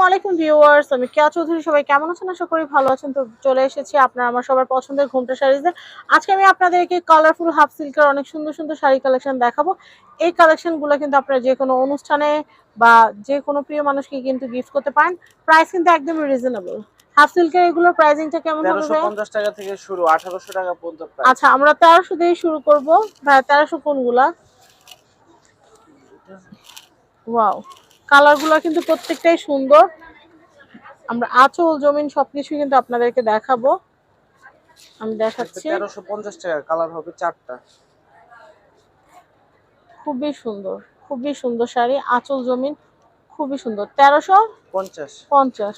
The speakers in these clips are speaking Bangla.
আসসালামু আলাইকুম ভিউয়ার্স আমি কেয়া চৌধুরী সবাই কেমন আছেন? আশা করি ভালো আছেন। তো চলে এসেছি আপনার আমার সবার পছন্দের ঘুমটা শাড়িজে আজকে আমি আপনাদেরকে কালারফুল হাফ সিল্কের অনেক সুন্দর সুন্দর শাড়ি কালেকশন দেখাবো। এই কালেকশনগুলো কিন্তু আপনারা যে কোনো অনুষ্ঠানে বা যে কোনো প্রিয় মানুষকে কিন্তু গিফট করতে পারেন। প্রাইস কিন্তু একদমই রিজনেবল হাফ সিল্কের এগুলোর প্রাইসিংটা কেমন হবে টাকা থেকে শুরু আঠারোশো টাকা পর্যন্ত প্রাইস আচ্ছা আমরা তেরোশো দিয়ে শুরু করব। ভাইয়া তেরোশো কোনগুলা? ওয়াও কালারগুলো কিন্তু প্রত্যেকটাই সুন্দর। আমরা আঁচল জমিন সবকিছু কিন্তু আপনাদেরকে দেখাবো। আমি দেখাচ্ছি। তেরোশো পঞ্চাশ টাকা কালার হবে চারটা। খুবই সুন্দর খুবই সুন্দর শাড়ি আঁচল জমিন। খুবই সুন্দর। তেরোশো পঞ্চাশ। পঞ্চাশ।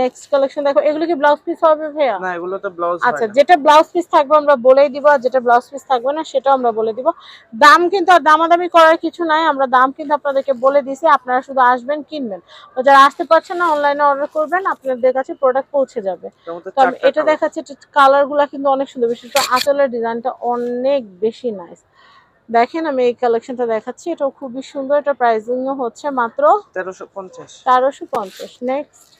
নেক্সট কালেকশন দেখো। এগুলো কি ব্লাউজ পিস হবে ভাইয়া? না এগুলো তো ব্লাউজ আচ্ছা যেটা ব্লাউজ পিস থাকবে আমরা বলেই দিব আর যেটা ব্লাউজ পিস থাকবে না সেটাও আমরা বলে দিব। দাম কিন্তু আর দামাদামি করার কিছু নাই। আমরা দাম কিন্তু আপনাদেরকে বলে দিছি আপনারা শুধু আসবেন কিনবেন। যারা আসতে পারছেন না অনলাইনে অর্ডার করবেন আপনাদের কাছে প্রোডাক্ট পৌঁছে যাবে। এটা দেখাচ্ছি কালারগুলা কিন্তু অনেক সুন্দর বিশেষ আঁচলের ডিজাইনটা অনেক বেশি নাইস দেখেন আমি এই কালেকশনটা দেখাচ্ছি এটাও খুবই সুন্দর এটা প্রাইসিং হচ্ছে মাত্র তেরোশো পঞ্চাশ। তেরোশো পঞ্চাশ। নেক্সট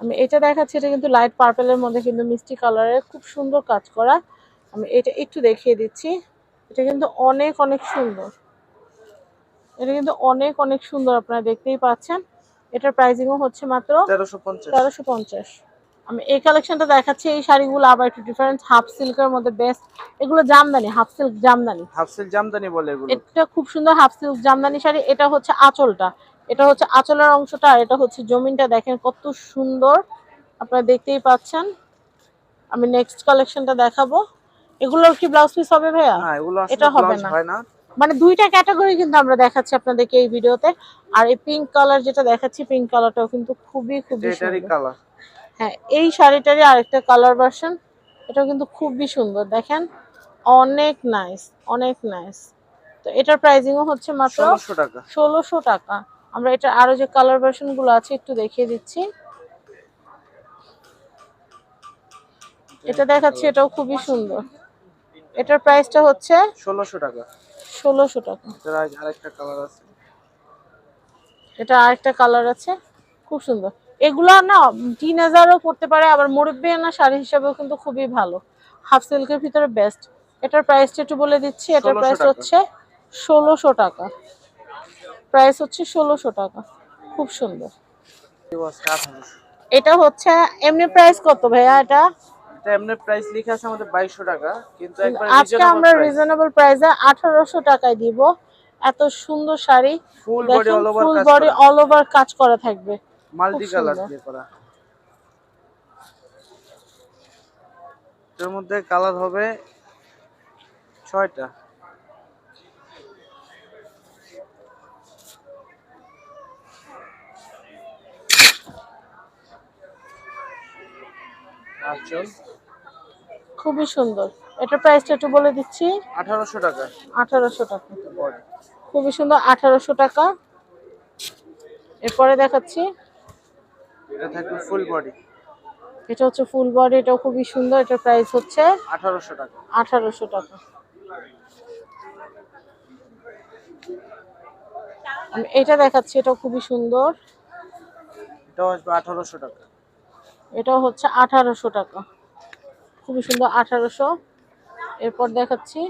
আমি এটা দেখাচ্ছি এটা কিন্তু লাইট পার্পেলের মধ্যে কিন্তু মিষ্টি কালারের খুব সুন্দর কাজ করা। আমি এটা একটু দেখিয়ে দিচ্ছি এটা কিন্তু অনেক অনেক সুন্দর। এটা কিন্তু অনেক অনেক সুন্দর আপনারা দেখতেই পাচ্ছেন। এটার প্রাইসিংও হচ্ছে মাত্র তেরোশো পঞ্চাশ। তেরোশো পঞ্চাশ। আমি এই কালেকশনটা দেখাচ্ছি এই শাড়িগুলো আবার একটু ডিফারেন্ট হাফ সিল্কের মধ্যে বেস্ট এগুলো Jamdani half silk Jamdani. Half silk Jamdani বলে এগুলো। এটা খুব সুন্দর হাফ সিল্ক জামদানি শাড়ি এটা হচ্ছে আঁচলটা। এটা হচ্ছে আঁচলের অংশটা আর এটা হচ্ছে জমিনটা দেখেন কত সুন্দর। আপনারা দেখতেই পাচ্ছেন। আমি নেক্সট কালেকশনটা দেখাবো। এগুলোর কি ব্লাউজ পিস হবে ভাইয়া? হ্যাঁ এগুলো এটা হবে না। মানে দুইটা ক্যাটাগরি কিন্তু আমরা দেখাচ্ছি আপনাদেরকে এই ভিডিওতে আর এই পিঙ্ক কালার যেটা দেখাচ্ছি পিঙ্ক কালারটাও কিন্তু খুবই খুবই কালার হ্যাঁ এই শাড়িটারই আরেকটা কালার ভার্সন এটাও কিন্তু খুবই সুন্দর দেখেন? অনেক নাইস অনেক নাইস তো এটার প্রাইসিংও হচ্ছে মাত্র ষোলোশো টাকা। আমরা এটা আরও যে কালার ভার্সনগুলো আছে একটু দেখিয়ে দিচ্ছি। এটা দেখাচ্ছি এটাও খুবই সুন্দর। এটার প্রাইসটা হচ্ছে ষোলোশো টাকা। ষোলোশো টাকা। আরেকটা কালার আছে। এটা আরেকটা কালার আছে খুব সুন্দর। এগুলা না তিন হাজারও পড়তে পারে আবার মুরব্বী না শাড়ি হিসাবেও কিন্তু খুবই ভালো। হাফ সিল্কের ভিতরে বেস্ট এটার প্রাইসটা একটু বলে দিচ্ছি এটার প্রাইস হচ্ছে ষোলোশো টাকা। প্রাইস হচ্ছে ষোলোশো টাকা খুব সুন্দর। এটা হচ্ছে এমনি প্রাইস কত ভাইয়া এটা? এটা এমনি প্রাইস লেখা আছে আমাদের বাইশশো টাকা কিন্তু একবার আজকে আমরা রিজনেবল প্রাইসে টাকায় দিব। এত সুন্দর sari full body all over কাজ করা থাকবে। Multi colour. দিয়ে করা। এর মধ্যে কালার হবে ছয়টা। খুবই সুন্দর। এটার প্রাইসটা একটু বলে দিচ্ছি। আঠারোশো টাকা। আঠারোশো টাকা। খুবই সুন্দর আঠারোশো টাকা। এরপরে দেখাচ্ছি। এটা থাকবে ফুল বডি এটা হচ্ছে ফুল বডি এটাও খুবই সুন্দর এটার প্রাইস হচ্ছে আঠারোশো টাকা। আঠারোশো টাকা। আমি এটা দেখাচ্ছি এটাও খুবই সুন্দর। এটাও আসবে আঠারোশো টাকা। এটাও হচ্ছে আঠারোশো টাকা। খুবই সুন্দর আঠারোশো। এরপর দেখাচ্ছি।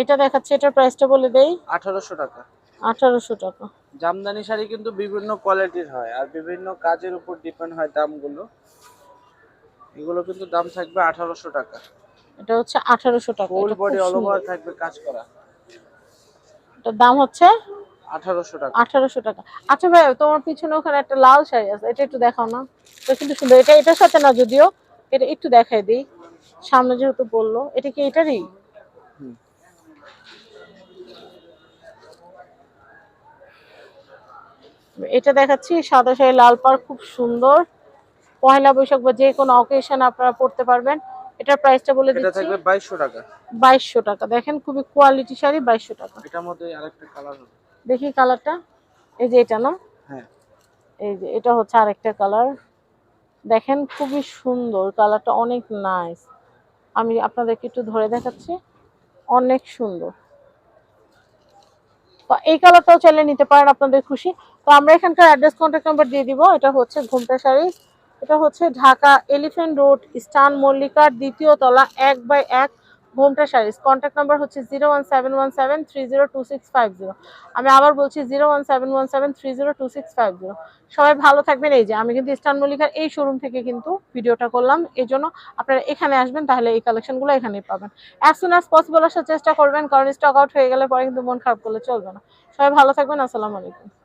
এটা দেখাচ্ছি এটার প্রাইসটা বলে দেই। আঠারোশো টাকা। আঠারোশো টাকা। জামদানি শাড়ি কিন্তু বিভিন্ন কোয়ালিটির হয় আর বিভিন্ন কাজের উপর ডিপেন্ড হয় দামগুলো। এগুলো কিন্তু দাম থাকবে আঠারোশো টাকা। এটা হচ্ছে আঠারোশো টাকা ফুল বডি অল ওভার থাকবে কাজ করা। এটার দাম হচ্ছে আঠারোশো টাকা। আঠারোশো টাকা। আচ্ছা ভাই তোমার পিছনে ওখানে একটা লাল শাড়ি আছে এটা একটু দেখাও না। এটা কিন্তু সুন্দর এটা এটার সাথে না যদিও এটা একটু দেখাই দেই। সামনে যেহেতু বলল এটা কি এটারই? এটা দেখাচ্ছি সাদা শাড়ি লাল পাড় খুব সুন্দর। পয়লা বৈশাখ বা যে কোনো অকেশন আপনারা পড়তে পারবেন। এটার প্রাইসটা বলে এটা দিচ্ছি। থাকবে বাইশশো টাকা। বাইশশো টাকা। দেখেন খুবই কোয়ালিটি শাড়ি বাইশশো টাকা। এটার মধ্যে আরেকটা কালার হবে। দেখি কালারটা এই যে এটা না? হ্যাঁ। এই যে এটা হচ্ছে আরেকটা কালার দেখেন খুবই সুন্দর। কালারটা অনেক নাইস আমি আপনাদেরকে একটু ধরে দেখাচ্ছি। অনেক সুন্দর। এই কালারটাও চাইলে নিতে পারেন আপনাদের খুশি। তো আমরা এখানকার অ্যাড্রেস কন্ট্যাক্ট নাম্বার দিয়ে দিব। এটা হচ্ছে ঘুমটা শাড়ি। এটা হচ্ছে ঢাকা এলিফেন্ট রোড স্টান মল্লিকার দ্বিতীয় তলা এক বাই এক। ঘুমটা শাড়িস কন্ট্যাক্ট নাম্বার হচ্ছে zero one seven one seven three zero two six five zero আমি আবার বলছি zero one seven one seven zero two six five zero সবাই ভালো থাকবেন। এই যে, আমি কিন্তু স্টান মল্লিকার এই শোরুম থেকে কিন্তু ভিডিওটা করলাম। এই জন্য আপনারা এখানে আসবেন, তাহলে এই কালেকশনগুলো এখানেই পাবেন। অ্যাজ সুন অ্যাজ পসিবল আসার চেষ্টা করবেন, কারণ স্টক আউট হয়ে গেলে পরে কিন্তু মন খারাপ করলে চলবে না। সবাই ভালো থাকবেন। আসসালামু আলাইকুম।